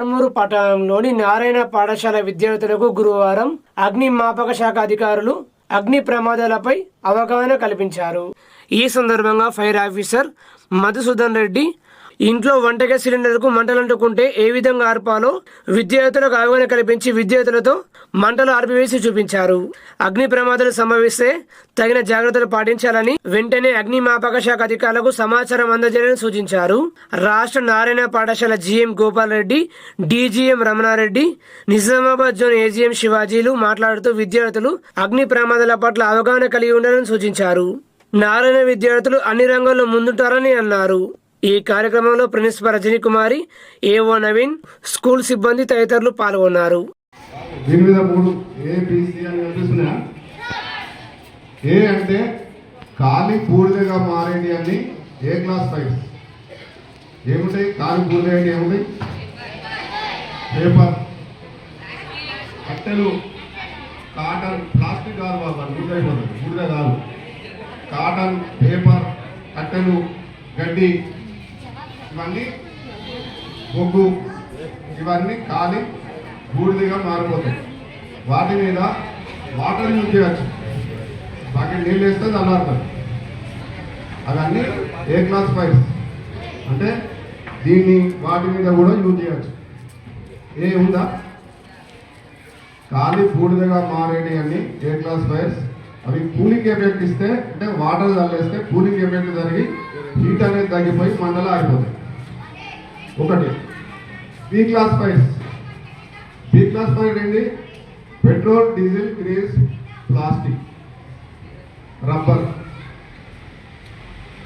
ఆర్మూరు పట్టణంలోని నారాయణ పాఠశాల విద్యార్థులకు గురువారం అగ్నిమాపక శాఖ అధికారులు అగ్ని ప్రమాదాలపై అవగాహన కల్పించారు. ఈ సందర్భంగా ఫైర్ ఆఫీసర్ మధుసూదన్ రెడ్డి ఇంట్లో వంటగ్యాస్ సిలిండర్కు మంటలంటుకుంటే ఏ విధంగా ఆర్పాలో విద్యార్థులకు అవగాహన కల్పించి విద్యార్థులతో మంటలు ఆర్పివేసి చూపించారు. అగ్ని ప్రమాదాలు సంభవిస్తే తగిన జాగ్రత్తలు పాటించాలని వెంటనే అగ్నిమాపక శాఖ అధికారులకు సమాచారం అందజేయాలని సూచించారు. రాష్ట్ర నారాయణ పాఠశాల GM Gopal Reddy DGM Ramana Reddy Nizamabad zone AGM శివాజీలు మాట్లాడుతూ విద్యార్థులు అగ్ని ప్రమాదాల పట్ల అవగాహన కలిగి ఉండాలని సూచించారు. నారాయణ విద్యార్థులు అన్ని రంగాల్లో ముందుంటారని అన్నారు. ఈ కార్యక్రమంలో principal Rajani Kumari AO Naveen school సిబ్బంది తదితరులు పాల్గొన్నారు. ఏ అంటే ఖాళీ పూర్తిగా మారేది అని ఏ క్లాస్ ఫైవ్ ఏముంటాయి? ఖాళీ పూర్తి అంటే ఏముంటాయి పేపర్. కట్టెలు. కాటన్. ప్లాస్టిక్ కాదు బాబా బూడిద కాదు. కాటన్ పేపర్ కట్టెలు గడ్డి. ఇవన్నీ బొగ్గు ఇవన్నీ ఖాళీ బూడిదగా మారిపోతాయి. వాటి మీద వాటర్ యూజ్ చేయవచ్చు బాగా నీళ్ళు వేస్తే చల్లారుతాయి అవన్నీ ఏ క్లాస్ పైప్స్ అంటే దీన్ని వాటి మీద కూడా యూజ్ చేయవచ్చు ఏ ఉందా? ఖాళీ బూడిదగా మారేటి అన్ని ఏ క్లాస్ వైర్స్ అవి కూలింగ్ ఎఫెక్ట్ ఇస్తే అంటే వాటర్ చల్లేస్తే కూలింగ్ ఎఫెక్ట్ జరిగి హీట్ అనేది తగ్గిపోయి మండలం ఆగిపోతాయి. ఒకటి. B class fires B class fire ఏంటి? Petrol diesel grease plastic. Rubber.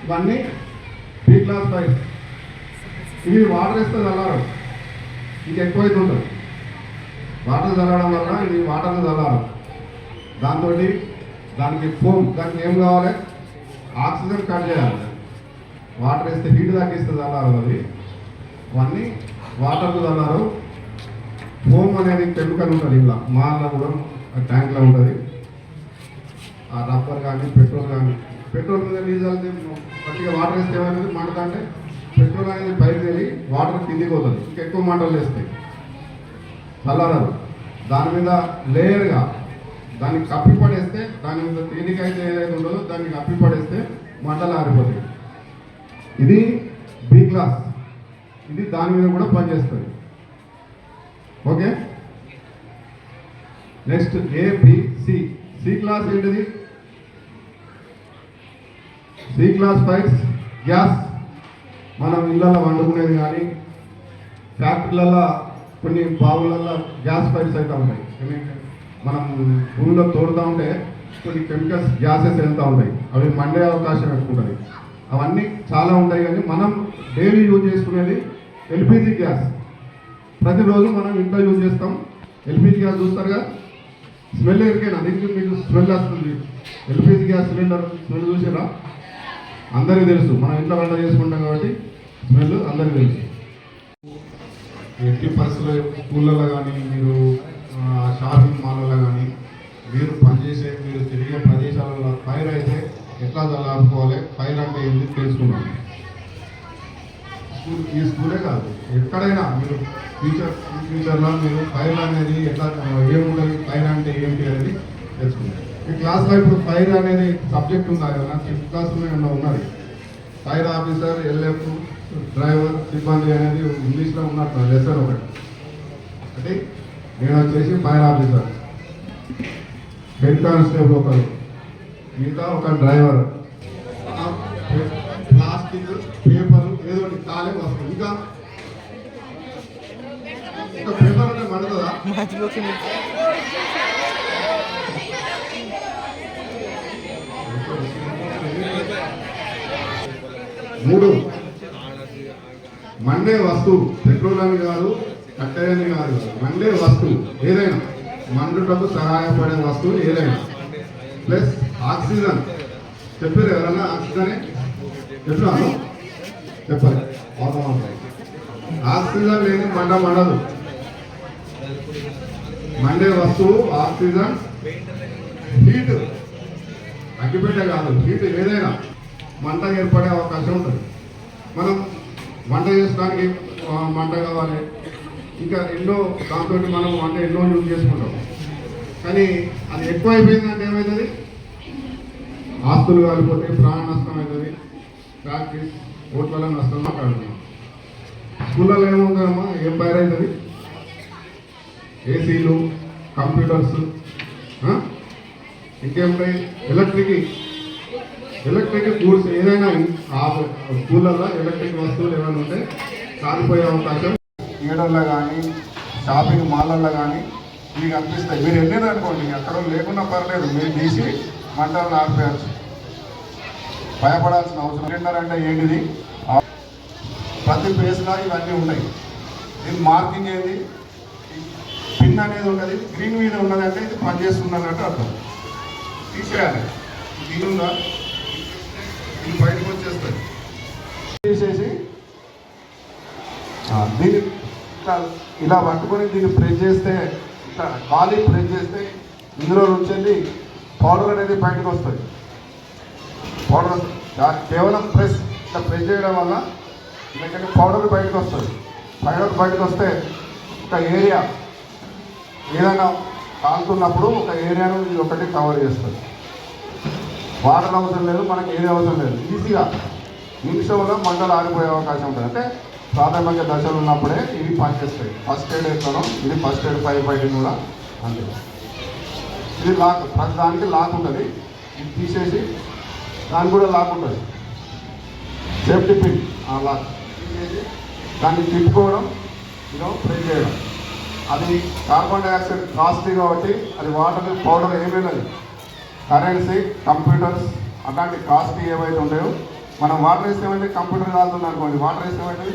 ఇవన్నీ బి క్లాస్ ఫైర్స్ ఇవి వాటర్ వేస్తే చల్లారు ఇంక ఎక్కువైతే ఉంటుంది వాటర్ చల్లడం వల్ల ఇది వాటర్ చల్లారు దాంతో దానికి ఫోమ్ దానికి ఏం కావాలి? ఆక్సిజన్ కట్ చేయాలి. వాటర్ వేస్తే హీట్ తగ్గిస్తే చల్లారు అది. అవన్నీ వాటర్ అన్నారు. ఫోమ్ అనేది కెమికల్ ఉంటుంది ఇలా మాల్లో కూడా ట్యాంక్లో ఉంటుంది. ఆ రబ్బర్ కానీ పెట్రోల్ కానీ. పెట్రోల్ మీద డీజిల్ పట్టిగా వాటర్ వేస్తే ఏమైంది మంట అంటే పెట్రోల్ అనేది పైకి వెళ్ళి వాటర్ కిందికి పోతుంది. ఇంకా ఎక్కువ మంటలు వేస్తాయి. చల్లరాదు. దాని మీద లేయర్గా దాన్ని కప్పి పడేస్తే దాని మీద తేలికైతే ఏదైతే ఉండదో దాన్ని కప్పి పడేస్తే మంటలు ఆరిపోతాయి. ఇది బి క్లాస్ ఇది దాని మీద కూడా పనిచేస్తుంది. ఓకే? నెక్స్ట్ ఏ సి క్లాస్ ఏంటిది? సి క్లాస్ పైప్స్ గ్యాస్ మనం ఇళ్ళల్లో వండుకునేది కానీ ఫ్యాక్టరీలలో కొన్ని బావులలో గ్యాస్ పైప్స్ అయితే ఉంటాయి. మనం భూమిలో తోడుతూ ఉంటే కొన్ని కెమికల్స్ గ్యాసెస్ వెళ్తూ ఉంటాయి. అవి మండే అవకాశం ఎక్కువ ఉంటుంది. అవన్నీ చాలా ఉంటాయి కానీ మనం డైలీ యూజ్ చేసుకునేది ఎల్పిజి గ్యాస్. ప్రతిరోజు మనం ఇంట్లో యూజ్ చేస్తాం. ఎల్పిజి గ్యాస్ చూస్తారుగా? స్మెల్ ఎరికైనా? దీనికి మీకు స్మెల్ వస్తుంది. ఎల్పిజి గ్యాస్ సిలిండర్ స్మెల్ చూసారా? అందరికీ తెలుసు. మనం ఇంట్లో వంట చేసుకుంటాం కాబట్టి స్మెల్ అందరికీ తెలుసు. ఎట్టి పరిస్థితుల్లో స్కూళ్ళలో కానీ మీరు షాపింగ్ మాల్లో కానీ మీరు పనిచేసే మీరు తిరిగే ప్రదేశాలలో ఫైర్ అయితే ఎట్లా చల్లారుకోవాలి ఫైర్ అంటే ఏంటి తెలుసుకున్నాను ఈ స్కూలే కాదు. ఎక్కడైనా మీరు ఫ్యూచర్ ఫ్యూచర్లో మీరు ఫైర్ అనేది ఎట్లా ఏముంటుంది ఫైర్ అంటే ఏంటి అనేది తెలుసుకుంటారు. ఈ క్లాస్లో ఇప్పుడు ఫైర్ అనేది సబ్జెక్ట్ ఉందా కదా ఫిఫ్త్ క్లాస్లో ఏమన్నా ఉన్నది? ఫైర్ ఆఫీసర్ ఎల్ఎఫ్ డ్రైవర్ సిబ్బంది అనేది ఇంగ్లీష్లో ఉన్నట్టు లెసన్ ఒకటి. అంటే నేను వచ్చేసి ఫైర్ ఆఫీసర్ హెడ్ కానిస్టేబుల్ ఒకరు మిగతా ఒక డ్రైవర్ మూడు. మండే వస్తువు పెట్రోల్ అని కాదు కట్టెలని కాదు. మండే వస్తువు ఏదైనా. మండుటకు సహాయపడే వస్తువు ఏదైనా. Plus oxygen. చెప్పారు ఎవరన్నా ఆక్సిజన్? చెప్పాను చెప్పాలి. ఆక్సిజన్ లేని మండ మండదు మండే వస్తువు ఆక్సిజన్ హీట్ అగ్గిపెట్ట కాదు హీట్ ఏదైనా మంట ఏర్పడే అవకాశం ఉంటుంది. మనం వంట చేసుకోవడానికి మంట కావాలి. ఇంకా ఎన్నో దాంతో మనం అంటే ఎన్నో యూజ్ చేసుకుంటాం. కానీ అది ఎక్కువ అయిపోయిందంటే ఏమవుతుంది ఆస్తులు కాలిపోతే ప్రాణ నష్టం అవుతుంది. ప్రాక్టీస్ ఓట్ల నష్టం మాట్లాడుతున్నాం. స్కూళ్ళలో ఏముందమ్మా? ఏం అవుతుంది ఏసీలు కంప్యూటర్స్ ఇంకేముంటాయి? ఎలక్ట్రిక్ ఎలక్ట్రిక్ గూడ్స్ ఏదైనా స్కూళ్ళల్లో ఎలక్ట్రిక్ వస్తువులు ఏమైనా ఉంటే కాలిపోయే అవకాశం. థియేటర్లో కానీ షాపింగ్ మాల్లల్లో కానీ మీకు అనిపిస్తాయి. మీరు వెళ్ళేది అనుకోండి అక్కడ లేకున్నా పర్లేదు మీరు తీసి మంటలను ఆర్పేయచ్చు భయపడాల్సిన అవసరం సిలిండర్ అంటే ఏంటిది? ప్రతి ప్లేస్లో ఇవన్నీ ఉన్నాయి. దీని మార్కింగ్ ఏంది? గ్రీన్ అనేది ఉన్నది గ్రీన్ మీద ఉన్నదంటే ఇది పనిచేస్తుంది అన్నట్టు అర్థం. తీసేయాలి. దీని ఉందా ఇది బయటకు వచ్చేస్తుంది. తీసేసి ఆ, దీన్ని ఇట్లా ఇలా పట్టుకొని దీన్ని ప్రెస్ చేస్తే ఇట్లా ఖాళీ ప్రెస్ చేస్తే ఇందులో నుంచి వెళ్ళి పౌడర్ అనేది బయటకు వస్తుంది. పౌడర్ వస్తుంది. కేవలం ప్రెస్ ఇట్లా ప్రెస్ చేయడం వల్ల ఎందుకంటే పౌడర్ బయటకు వస్తుంది. పౌడర్ బయటకు వస్తే ఒక ఏరియా ఏదైనా కాలుతున్నప్పుడు ఒక ఏరియాను ఇది ఒకటి కవర్ చేస్తుంది. వాటర్ అవసరం లేదు మనకి ఏది అవసరం లేదు. ఈజీగా నిమిషంలో మంటలు ఆరిపోయే అవకాశం ఉంటుంది. అంటే ప్రాథమిక దశలు ఉన్నప్పుడే ఇవి పనిచేస్తాయి. ఫస్ట్ ఎయిడ్ ఎట్లనో ఇది ఫస్ట్ ఎయిడ్ ఫైవ్ ఫైటింగ్ కూడా అంతే. ఇది లాక్ ప్రతి దానికి లాక్ ఉంటుంది. ఇది తీసేసి దానికి కూడా లాక్ ఉంటుంది. సేఫ్టీ పిన్ ఆ లాక్ తీసేసి దాన్ని తిప్పుకోవడం ఇలా ప్రెస్ చేయడం. అది కార్బన్ డైఆక్సైడ్ కాస్ట్లీ కాబట్టి అది వాటర్ పౌడర్ ఏమీ కరెన్సీ కంప్యూటర్స్ అలాంటి కాస్ట్ ఏవైతే ఉంటాయో మనం వాటర్ వేస్తామంటే కంప్యూటర్ కాదుతుంది అనుకోండి. వాటర్ వేస్తామంటే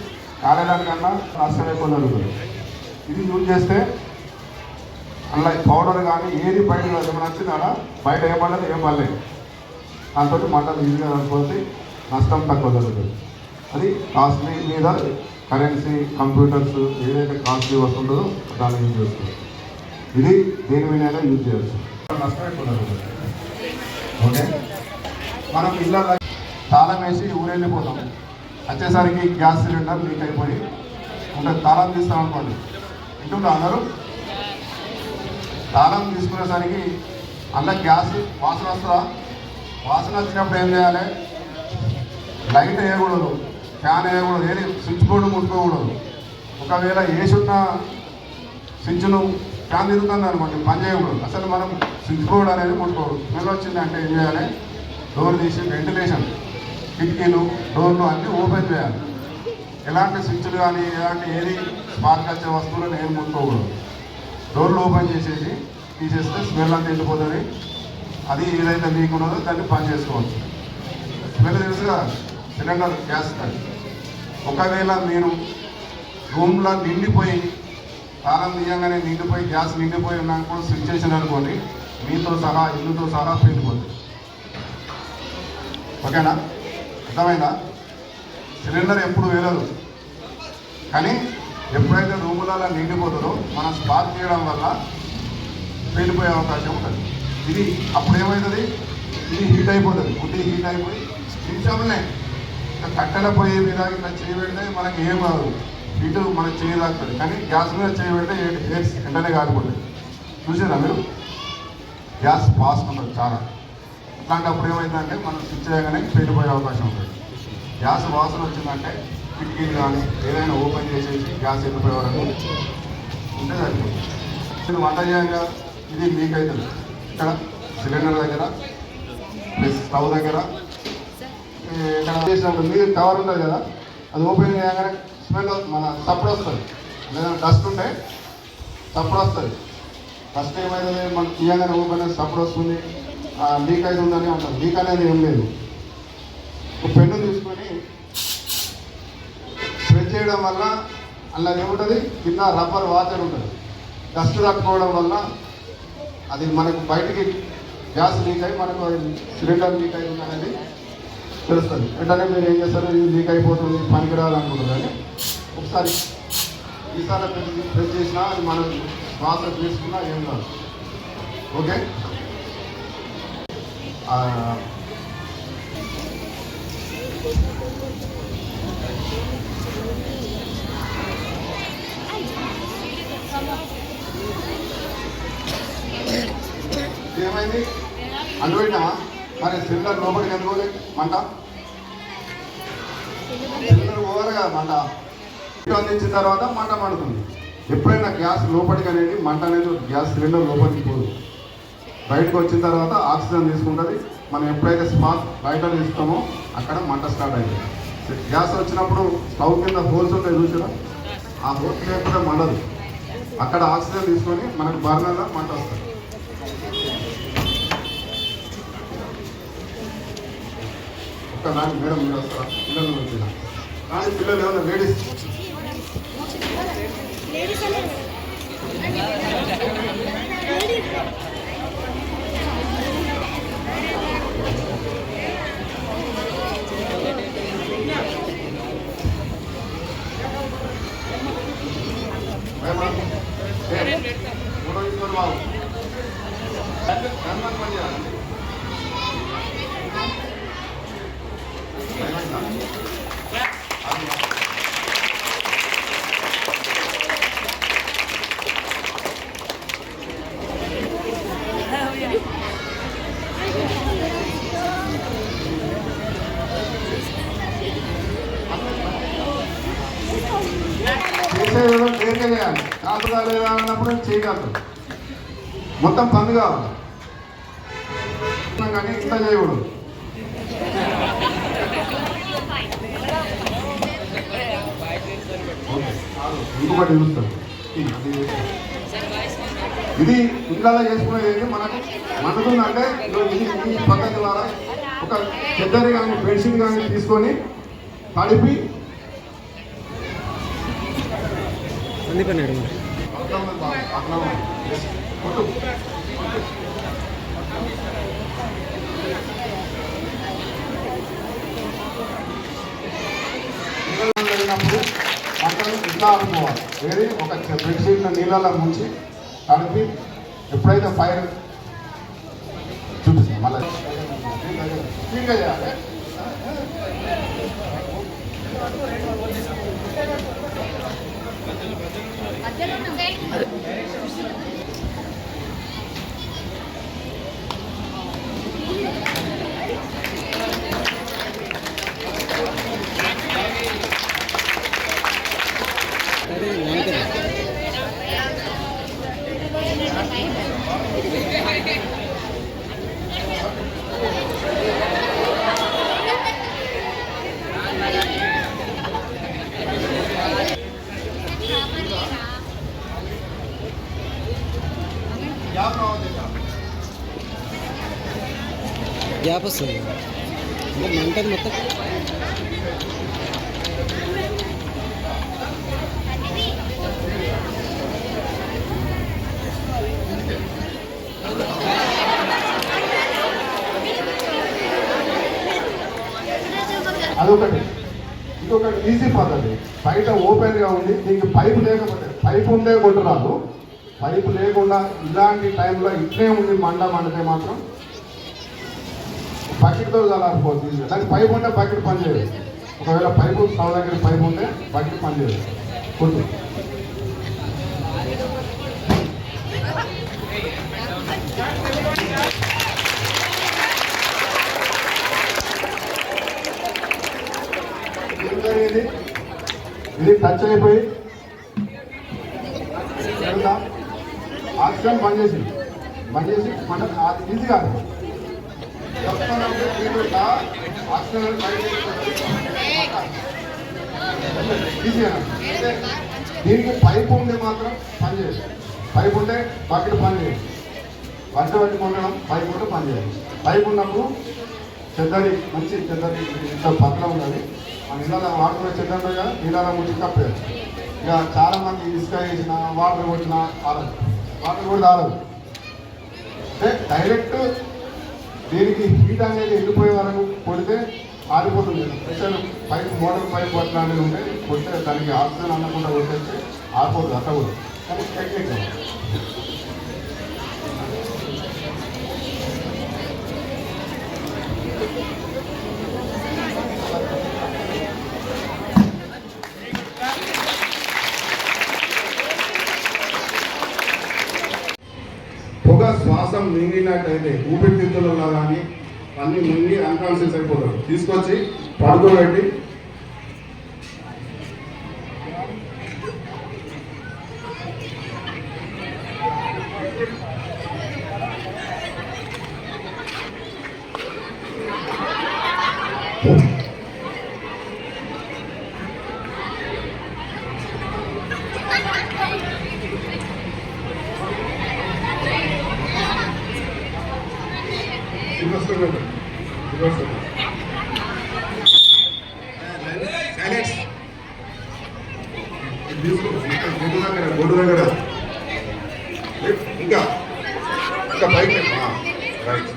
కాలేదానికన్నా నష్టం ఎక్కువ జరుగుతుంది. ఇది యూజ్ చేస్తే అలా పౌడర్ కానీ ఏది బయట ఏమైనా వచ్చిందా బయట ఏం పడలేదు ఏం పడలేదు. దాంతో మంటలు ఈజీగా అనుకోవచ్చు నష్టం తక్కువ జరుగుతుంది. అది కాస్ట్లీ మీద కరెన్సీ కంప్యూటర్స్ ఏదైతే కాస్ట్లీ వస్తుందో దాన్ని యూజ్ చేస్తుంది ఇది దేని మీద యూజ్ చేయొచ్చు. నష్టం ఓకే? మనం ఇళ్ళ తాళం వేసి ఊరెళ్ళిపోతాం. వచ్చేసరికి గ్యాస్ సిలిండర్ లీక్ అయిపోయి ఉంటే తాళం తీస్తాం అనుకోండి. ఇంటుంటే అందరూ? తాళం తీసుకునేసరికి అంత గ్యాస్ వాసన వస్తుందా? వాసన వచ్చినప్పుడు ఏం చేయాలి? లైట్ వేయకూడదు. ఫ్యాన్ వేయకూడదు ఏది స్విచ్ బోర్డు ముట్టుకోకూడదు. ఒకవేళ వేసున్న స్విచ్ను ఫ్యాన్ తిరుగుతుంది అనుకోండి పని చేయకూడదు. అసలు మనం స్విచ్ బోర్డ్ అనేది ముట్టుకోకూడదు. స్మెల్ వచ్చిందంటే ఏం చేయాలి? డోర్ తీసి వెంటిలేషన్ కిటికీలు డోర్లు అన్నీ ఓపెన్ చేయాలి. ఎలాంటి స్విచ్లు కానీ ఎలాంటి ఏది స్పార్క్ వచ్చే వస్తువులను ఏం ముట్టుకోకూడదు. డోర్లు ఓపెన్ చేసేసి తీసేస్తే స్మెల్ అంతా వెళ్ళిపోతుంది. అది ఏదైతే లీక్ ఉన్నదో దాన్ని పని చేసుకోవచ్చు. స్మెల్ తెలుసుగా సిలిండర్ గ్యాస్ కానీ ఒకవేళ మీరు రూమ్లో నిండిపోయి తాళం తీయంగానే నిండిపోయి గ్యాస్ నిండిపోయి ఉన్నాక స్విచ్ చేసిన అనుకోండి మీతో సహా ఇల్లుతో సహా పేలిపోతుంది ఓకేనా? అర్థమైందా? సిలిండర్ ఎప్పుడు వేలదు. కానీ ఎప్పుడైతే రూములలో నిండిపోతుందో మనం స్పార్క్ చేయడం వల్ల పేలిపోయే అవకాశం ఉంటుంది. ఇది అప్పుడు ఏమవుతుంది ఇది హీట్ అయిపోతుంది. గుడ్డి హీట్ అయిపోయి నిమిషంలోనే కట్టెల పొయ్యి మీద ఇట్లా చేయి మనకి ఏం కాదు. ఇటు మనకి చేయి కానీ గ్యాస్ మీద చేయి పెడితే ఏ- ఏ- చూసారా మీరు? గ్యాస్ పాస్ ఉంటుంది చాలా. అట్లాంటప్పుడు ఏమైందంటే మనం స్విచ్ చేయగానే పేలిపోయే అవకాశం ఉంటుంది. గ్యాస్ వాసన వచ్చిందంటే కిటికీలు కానీ ఏదైనా ఓపెన్ చేసేసి గ్యాస్ వెళ్ళిపోయే వరకు ఉంటే సరిపోతుంది. నేను వంట చేయంగా ఇది లీక్ అవుతుంది ఇక్కడ సిలిండర్ దగ్గర ప్లస్ స్టవ్ దగ్గర ఇక్కడ చేసినప్పుడు మీరు కవర్ ఉంటుంది కదా అది ఓపెన్ చేయగానే స్మెల్ మన సప్పుడు వస్తుంది. లేదా డస్ట్ ఉంటే సప్పుడు వస్తుంది. ఫస్ట్ ఏమైతుంది మనం తీయగానే ఓపెన్ అయితే సప్పుడు వస్తుంది. లీక్ అవుతుందని ఉంటుంది లీక్ అనేది ఏం లేదు. ఒక పెన్ను తీసుకొని స్ప్రెడ్ చేయడం వల్ల అలా ఏముంటుంది కింద రబ్బర్ వాచర్ ఉంటుంది. డస్ట్ తట్టుకోవడం వల్ల అది మనకు బయటికి గ్యాస్ లీక్ అయి మనకు అది సిలిండర్ లీక్ అయి అనేది తెలుస్తుంది. వెంటనే మీరు ఏం చేస్తారు? ఇది లీక్ అయిపోతుంది పనికి కానీ ఒకసారి ఈసారి ప్రెస్ ప్రెస్ చేసినా అది మనం శ్వాస తీసుకున్నా ఏం కాదు. ఓకే? ఏమైంది? అందుపోయినావా మరి సిలిండర్ లోపలికి ఎందుకు పోలే? మంట? సిలిండర్ పోవాలి కదా మంట. అందించిన తర్వాత మంట మండుతుంది. ఎప్పుడైనా గ్యాస్ లోపలికి అనేది మంట అనేది గ్యాస్ సిలిండర్ లోపలికి పోదు. బయటకు వచ్చిన తర్వాత ఆక్సిజన్ తీసుకుంటుంది. మనం ఎప్పుడైతే స్పార్క్ బయట తీస్తామో అక్కడ మంట స్టార్ట్ అయింది గ్యాస్ వచ్చినప్పుడు స్టవ్ కింద హోల్స్ ఉంటాయి చూసారా? ఆ హోల్స్ లేకపోతే మండదు. అక్కడ ఆక్సిజన్ తీసుకొని మనకు బర్నర్లో మంట వస్తుంది. నాకు మేడం మీరు వస్తారా పిల్లలు వచ్చిన కానీ పిల్లలు ఏమన్నా లేడీస్? ఫోటో తీసుకొని బాబు. హనుమాన్ పని చేయాలండి చేయాలి. కాదుగా లేదా అన్నప్పుడు చేయగలరు మొత్తం పని కావాలి కానీ ఇంత చేయకూడదు ఓకే, చాలు. ఇంకొకటి చూస్తాం. ఇది ఇళ్ళలో చేసుకునేది మనకు మనకుందంటే ఈ పద్ధతి ద్వారా ఒక చెద్దరి కానీ బెడ్షీట్ కానీ తీసుకొని తడిపి వెళ్ళినప్పుడు అక్కడ ఇట్లా అనుకోవాలి వేరే ఒక బెడ్షీట్ నీళ్ళలో ముంచి కలిపి ఎప్పుడైతే ఫైర్ చూపిస్తాం మళ్ళీ. స్పీడ్గా చేయాలి. గ్యాప్ రావద్దు ఇక్కడ. గ్యాప్ వస్తుంది అంటే మంటది మొత్తం అదొకటి ఇంకొకటి ఈజీ పద్ధతి. బయట ఓపెన్గా ఉంది దీనికి పైపు లేకపోతే పైపు ఉండే కొట్టరాదు పైపు లేకుండా ఇలాంటి టైంలో ఇట్లే ఉంది మండ మండితే మాత్రం బకెట్తో చల్లారిపోతుంది. దానికి పైపు ఉంటే బకెట్ పనిచేయదు. ఒకవేళ పైపు సౌ దగ్గర పైపు ఉంటే బకెట్ పనిచేయదు. కొట్టు ఏం జరిగింది ఇది టచ్ అయిపోయి. ఆక్సిజన్ బంద్ చేసి బంద్ చేసి మన అది ఈజీ కాదు దీనికి పైపు ఉంటే మాత్రం పని చేయదు పైపు ఉంటే బకెట్ పని చేయదు వంట పట్టి కొనడం పైపు ఉంటే పని చేయాలి పైపు ఉన్నప్పుడు చెద్దరి మంచి చెద్దరి ఇంత పత్రం ఉండాలి ఆ వాటర్ వాడుకునే కదా నీళ్ళ ముంచి కప్పేది ఇక చాలా మంది ఇసుక వేసిన వాటర్ కొట్టిన ఆడదు వాటర్ కూడా ఆడదు అంటే డైరెక్ట్ దీనికి హీట్ అనేది వెళ్ళిపోయే వరకు కొడితే ఆరిపోతుంది. స్పెషల్ పైప్ మోటార్ పైప్ అట్లాంటివి ఉంటే కొడితే దానికి ఆక్సిజన్ అందకుండా కొట్టేస్తే ఆరిపోతుంది అట్లా కూడా. కానీ టెక్నిక్ శ్వాస మింగినట్టయితే ఊపిరితిత్తులలో కానీ అన్ని మింగి అన్కాన్షియస్ అయిపోతారు. తీసుకొచ్చి పడుకోబెట్టి తీసుకొస్తాడు తీసుకొస్తాడు సైలెన్స్ తీసుకో బొడ్డు దగ్గర బొడ్డు దగ్గర ఇంకా ఇంకా పైకి రైట్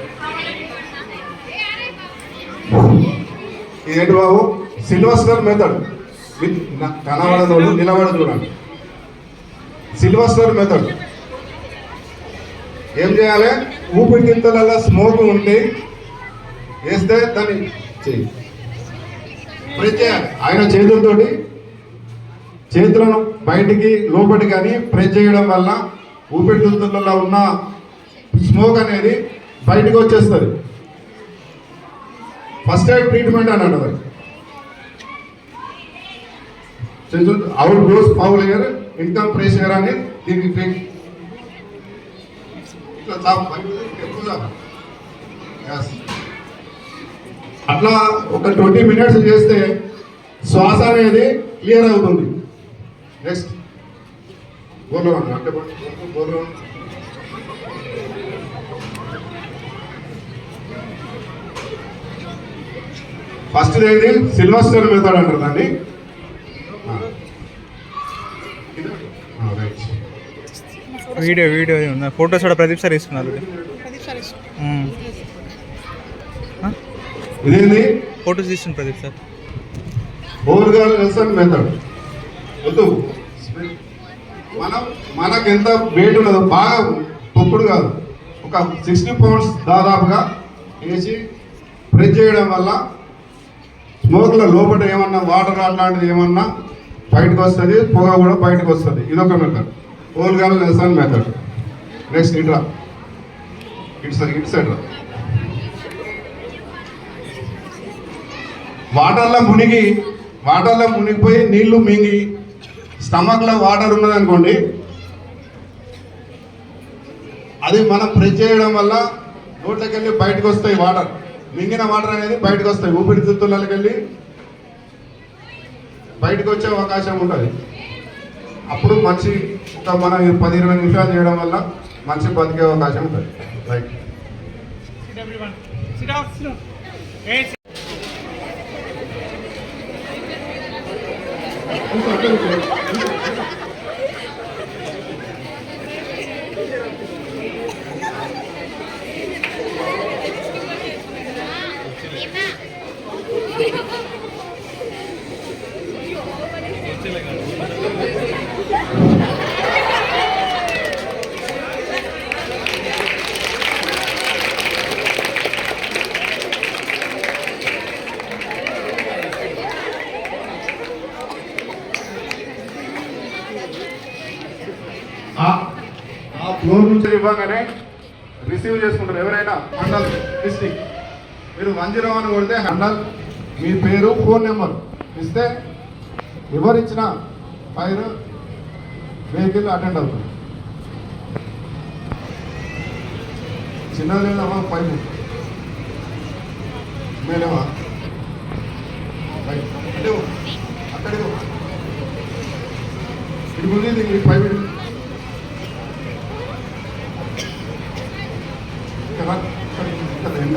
ఏంటి బాబు సిల్వస్టర్ మెథడ్ విత్ వాళ్ళు నిలబడ చూడండి సిల్వస్టర్ మెథడ్ ఏం చేయాలి? ఊపిరి ఊపిరితిత్తులలో స్మోక్ ఉండి వేస్తే దాన్ని చేయి ప్రెస్ చేయాలి. ఆయన చేతులతో చేతులను బయటికి లోపలి కానీ ప్రెస్ చేయడం వల్ల ఊపిరి తింతలలో ఉన్న స్మోక్ అనేది బయటికి వచ్చేస్తుంది. ఫస్ట్ ఎయిడ్ ట్రీట్మెంట్ అని అంటారు. చేతులు అవుట్ గోస్ పౌల్ ఇంకా ఇన్కమ్ ప్రెషర్ అని దీనికి ట్రీట్ అట్లా ఒక ట్వంటీ మినిట్స్ చేస్తే శ్వాస అనేది క్లియర్ అవుతుంది. నెక్స్ట్ బోర్లో అంటే బోర్లో ఫస్ట్ ఏంటి సిల్వస్టర్ మెథడ్ అంటారు దాన్ని రైట్ వీడియో వీడియో ఉంది? ఫొటోస్ కూడా ప్రదీప్ సార్ ఇస్తున్నారు ఫొటోస్ తీస్తుంది Pradeep sir. Holger Nielsen method వద్దు. మనం మనకు ఎంత వెయిట్ ఉన్నదో బాగా తొక్కుడు కాదు. ఒక సిక్స్టీ పౌండ్స్ దాదాపుగా వేసి ప్రెస్ చేయడం వల్ల స్మోక్ల లోపల ఏమన్నా వాటర్ అట్లాంటిది ఏమన్నా బయటకు వస్తుంది పొగ కూడా బయటకు వస్తుంది. ఇదొక method Holger Nielsen method next ఇట్రా ఇటు ఇట్స్ ఇటు సైడ్ రా వాటర్లో మునిగి వాటర్లో మునిగిపోయి నీళ్ళు మింగి స్టమక్లో వాటర్ ఉన్నదనుకోండి అది మనం ప్రెస్ చేయడం వల్ల నోట్లోకి వెళ్ళి బయటకు వస్తాయి వాటర్ మింగిన వాటర్ అనేది బయటకు వస్తాయి. ఊపిరితిత్తులకి వెళ్ళి బయటకు వచ్చే అవకాశం ఉంటుంది. అప్పుడు మనిషి ఒక మనం పది ఇరవై నిమిషాలు చేయడం వల్ల మనిషి బతికే అవకాశం ఉంటుంది. రైట్ ఆ ఆ ఫ్లోర్ నుంచి ఇవ్వగానే రిసీవ్ చేసుకుంటారు ఎవరైనా మండల్ డిస్టిక్ మీరు వన్ జీరో వన్ కొడితే హండ్రెడ్. మీ పేరు ఫోన్ నెంబర్ ఇస్తే ఎవరిచ్చిన ఫైర్ వెహికల్ అటెండ్ అవుతుంది. చిన్నది లేదమ్మా పైపు. మేలేవా అంటే అక్కడికి ఇది ముందు ఇది పైపు ఎంత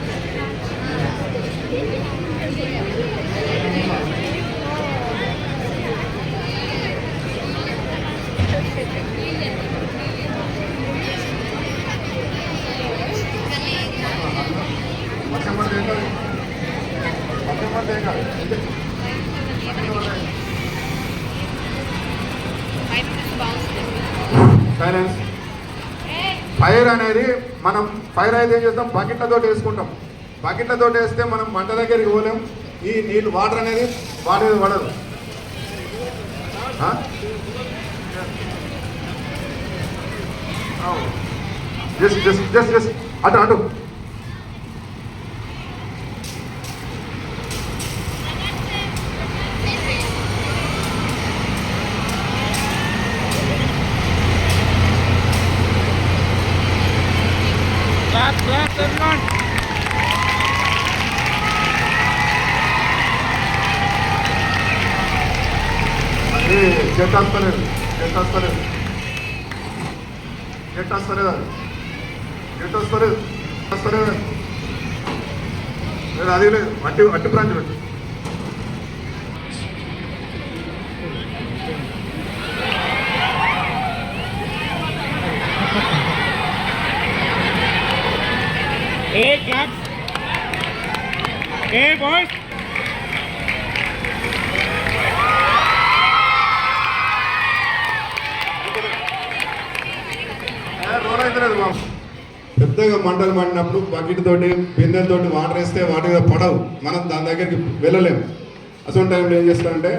మనం అయితే ఏం చేస్తాం బకెట్లతో వేసుకుంటాం బకెట్లతో వేస్తే మనం మంట దగ్గరికి పోలేం. ఈ నీళ్ళు వాటర్ అనేది వాటర్ పడదు. జస్ట్ జస్ట్ జస్ట్ జస్ట్ అటు అటు అది జెట్ వస్తలేదు జెట్ వస్తలేదు జెట్ వస్తలేదు అది జెట్ వస్తలేదు వస్తలేదు లేదు అది లేదు అట్టి అట్టి బ్రాంచ్ పెట్టు ఏ, రోడ్ అయితే లేదు బాబు పెద్దగా మంటలు మండినప్పుడు బకెట్ తోటి బిందెతో వాటర్ వేస్తే వాటి మీద పడవు. మనం దాని దగ్గరికి వెళ్ళలేము అసలు టైంలో ఏం చేస్తారంటే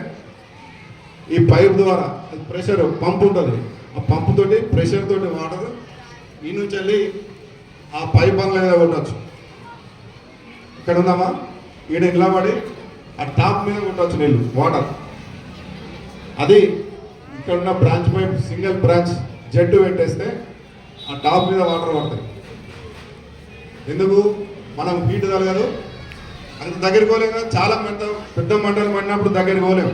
ఈ పైప్ ద్వారా ప్రెషర్ పంప్ ఉంటుంది. ఆ పంపు తోటి ప్రెషర్ తోటి వాటర్ ఈ నుంచి వెళ్ళి ఆ పైప్ బంగ్లా మీద కొట్టచ్చు. ఇక్కడ ఉందామా ఈడ నిలబడి ఆ టాప్ మీద కొట్టచ్చు నీళ్ళు వాటర్. అది ఇక్కడ ఉన్న branch pipe single branch jet పెట్టేస్తే ఆ టాప్ మీద వాటర్ పడతాయి. ఎందుకు? మనం హీట్ కలగదు అంత దగ్గరికి పోలేము కదా. చాలా మంట పెద్ద మంటలు పడినప్పుడు దగ్గరికి పోలేము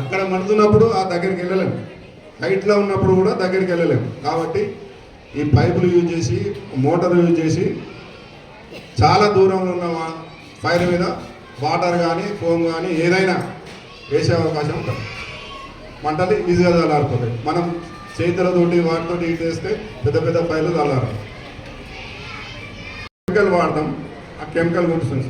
అక్కడ మండుతున్నప్పుడు ఆ దగ్గరికి వెళ్ళలేము హైట్లో ఉన్నప్పుడు కూడా దగ్గరికి వెళ్ళలేము కాబట్టి ఈ పైపులు యూజ్ చేసి మోటార్ యూజ్ చేసి చాలా దూరంలో ఉన్న ఫైర్ మీద వాటర్ కానీ ఫోమ్ కానీ ఏదైనా వేసే అవకాశం ఉంటుంది. మంటలు ఈజీగా తగలారిపోతాయి మనం చేతులతోటి వాటితోటి హీట్ చేస్తే పెద్ద పెద్ద ఫైర్లు చల్లారు కెమికల్ వాడతాం. ఆ కెమికల్ గుర్తుంది